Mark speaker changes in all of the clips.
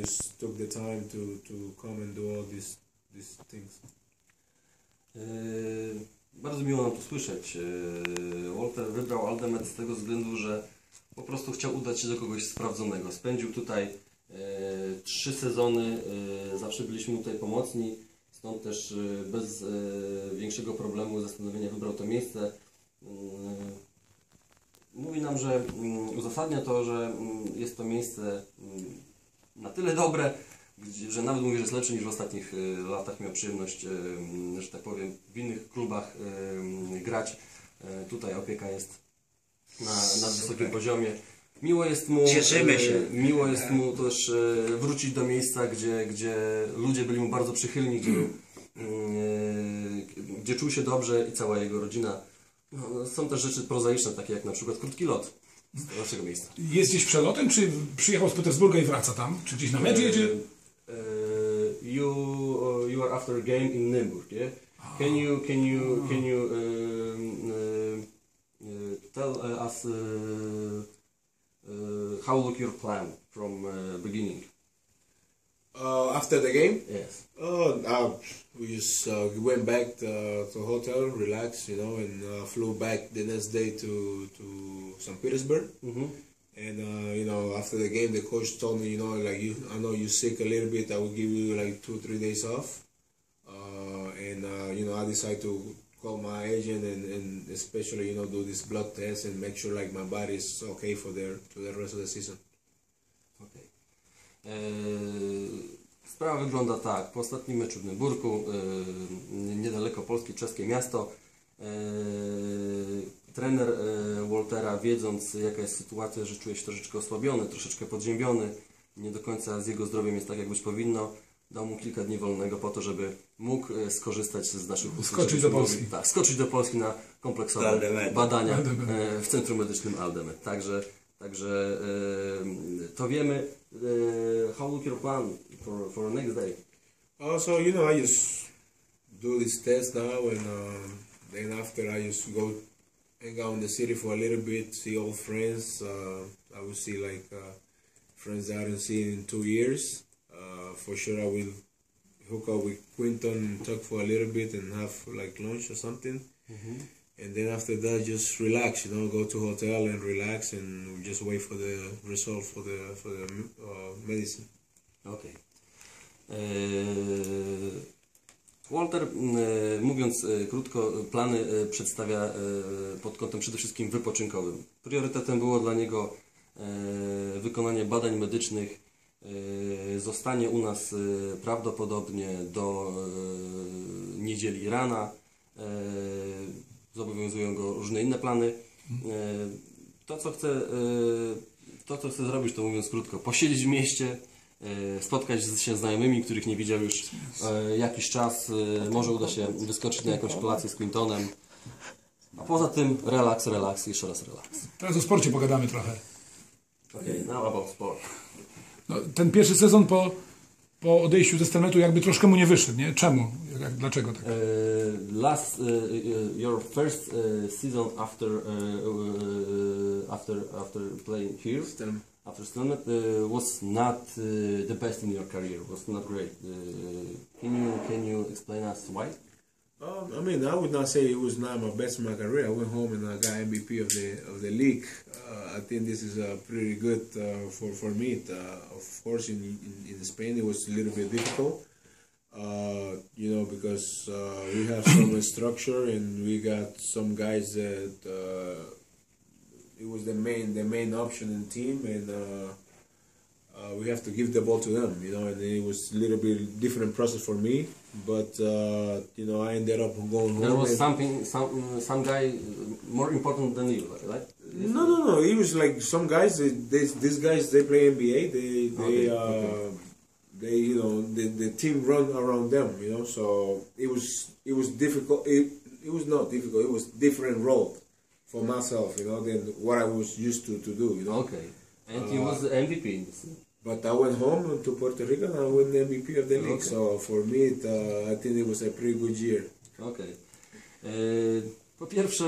Speaker 1: just took the time to, to come and do all these these things.
Speaker 2: Yy, Bardzo miło nam to słyszeć. Yy, Walter wybrał Aldemet z tego względu, że po prostu chciał udać się do kogoś sprawdzonego. Spędził tutaj yy, trzy sezony, zawsze byliśmy tutaj pomocni, stąd też bez większego problemu zastanowienia wybrał to miejsce. Mówi nam, że mm, uzasadnia to, że mm, jest to miejsce tyle dobre, że nawet mówi, że jest lepsze niż w ostatnich y, latach. Miał przyjemność, y, że tak powiem, w innych klubach y, grać. Tutaj opieka jest na, na wysokim poziomie. Miło jest mu,
Speaker 3: Cieszymy się.
Speaker 2: miło jest mu też wrócić do miejsca, gdzie, gdzie ludzie byli mu bardzo przychylni, gdzie, gdzie czuł się dobrze i cała jego rodzina. No, są też rzeczy prozaiczne, takie jak na przykład krótki lot z naszego miejsca.
Speaker 4: Jest gdzieś przelotem, czy przyjechał z Petersburga i wraca tam? Czy gdzieś na mecz jedzie?
Speaker 2: Uh, you uh, you are after a game in Nymburk, yeah? Can you can you can you um, uh, tell us uh, how look your plan from beginning?
Speaker 1: Uh, after the game,
Speaker 2: Yes.
Speaker 1: oh, uh, we just uh, went back to, to hotel, relaxed, you know, and uh, flew back the next day to to St. Petersburg.
Speaker 2: Mm-hmm.
Speaker 1: And uh, you know, after the game, the coach told me, you know, like you, I know you're sick a little bit. I will give you like two, three days off. Uh, and uh, you know, I decided to call my agent and, and especially you know do this blood test and make sure like my body is okay for the to the rest of the season.
Speaker 2: Okej. Sprawa wygląda tak. Po ostatnim meczu w Nymburku, eee, niedaleko Polski, czeskie miasto, eee, trener eee, Waltera, wiedząc jaka jest sytuacja, że czuje się troszeczkę osłabiony, troszeczkę podziębiony, nie do końca z jego zdrowiem jest tak, jak być powinno, dał mu kilka dni wolnego po to, żeby mógł skorzystać z naszych usług.
Speaker 4: Skoczyć do Polski.
Speaker 2: mogli- Tak, skoczyć do Polski na kompleksowe
Speaker 3: Aldemet.
Speaker 2: badania
Speaker 4: Aldemet.
Speaker 2: w Centrum Medycznym Aldemet. Także, także to wiemy. How look your plan for, for the next day?
Speaker 1: Also, you know, I just do this test now, and um, then after I just go hang out in the city for a little bit, see old friends. Uh, I will see like uh, friends I haven't seen in two years. Uh, for sure, I will hook up with Quinton, talk for a little bit, and have like lunch or something. And then after that, just relax. You know, go to hotel and relax, and just wait for the result for the for the uh, medicine.
Speaker 2: Okej. E, Walter, e, mówiąc e, krótko, plany przedstawia pod kątem przede wszystkim wypoczynkowym. Priorytetem było dla niego wykonanie badań medycznych, zostanie u nas prawdopodobnie do niedzieli rana. Zobowiązują go różne inne plany. To, co chce, to, co chce zrobić, to mówiąc krótko, posiedzieć w mieście, spotkać się z znajomymi, których nie widział już e, jakiś czas. e, Może uda się wyskoczyć na jakąś kolację z Clintonem. A poza tym relaks, relaks i jeszcze raz relaks.
Speaker 4: Teraz o sporcie pogadamy trochę.
Speaker 2: Okay, now about sport.
Speaker 4: No, ten pierwszy sezon po, po odejściu ze Stelmetu jakby troszkę mu nie wyszedł, nie? Czemu? Jak, dlaczego tak?
Speaker 2: Uh, last uh, your first uh, season after uh, uh, after after playing here
Speaker 1: Stelm.
Speaker 2: After Stelmet uh, was not uh, the best in your career was not great uh, can you can you explain us why
Speaker 1: Um, I mean, I would not say it was not my best in my career. I went home and I got MVP of the of the league. Uh, I think this is uh, pretty good uh, for for me. Uh, of course, in, in in Spain it was a little bit difficult. You know, because we have some structure and we got some guys that it was the main the main option in the team and. Uh, uh, we have to give the ball to them, you know, and it was a little bit different process for me, but uh, you know, I ended up going home.
Speaker 2: there was something some some guy more important than you right
Speaker 1: no, no, no. It was like some guys. They, these guys, they play NBA. They, they,
Speaker 2: Okay,
Speaker 1: uh,
Speaker 2: okay.
Speaker 1: they, you know, the, the team run around them. You know, so it was, it was difficult. It, it was not difficult. It was different role for myself. You know, than what I was used to to do. You know.
Speaker 2: okay and he was the MVP
Speaker 1: But I went home to Puerto Rico and I won the MVP of the league.
Speaker 2: Okay.
Speaker 1: So for me, it, uh, I think it was a pretty good year.
Speaker 2: Okej. E, Po pierwsze,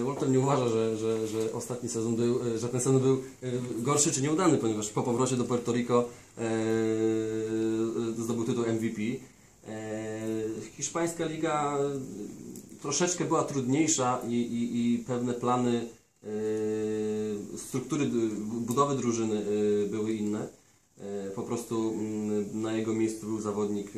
Speaker 2: e, Walter nie uważa, że, że, że ostatni sezon był, e, że ten sezon był gorszy czy nieudany, ponieważ po powrocie do Puerto Rico zdobył tytuł MVP. Hiszpańska liga troszeczkę była trudniejsza i, i, i pewne plany e, struktury budowy drużyny e, były inne. E, Po prostu mm, na jego miejscu był zawodnik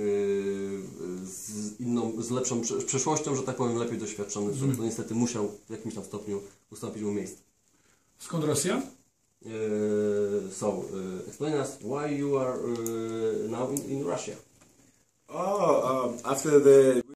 Speaker 2: z inną, z lepszą prze- przeszłością, że tak powiem, lepiej doświadczony, który to niestety musiał w jakimś tam stopniu ustąpić mu miejsce.
Speaker 4: Skąd Rosja?
Speaker 2: Uh, so, uh, explain us why you are uh, now in, in Russia.
Speaker 1: Oh, um, after the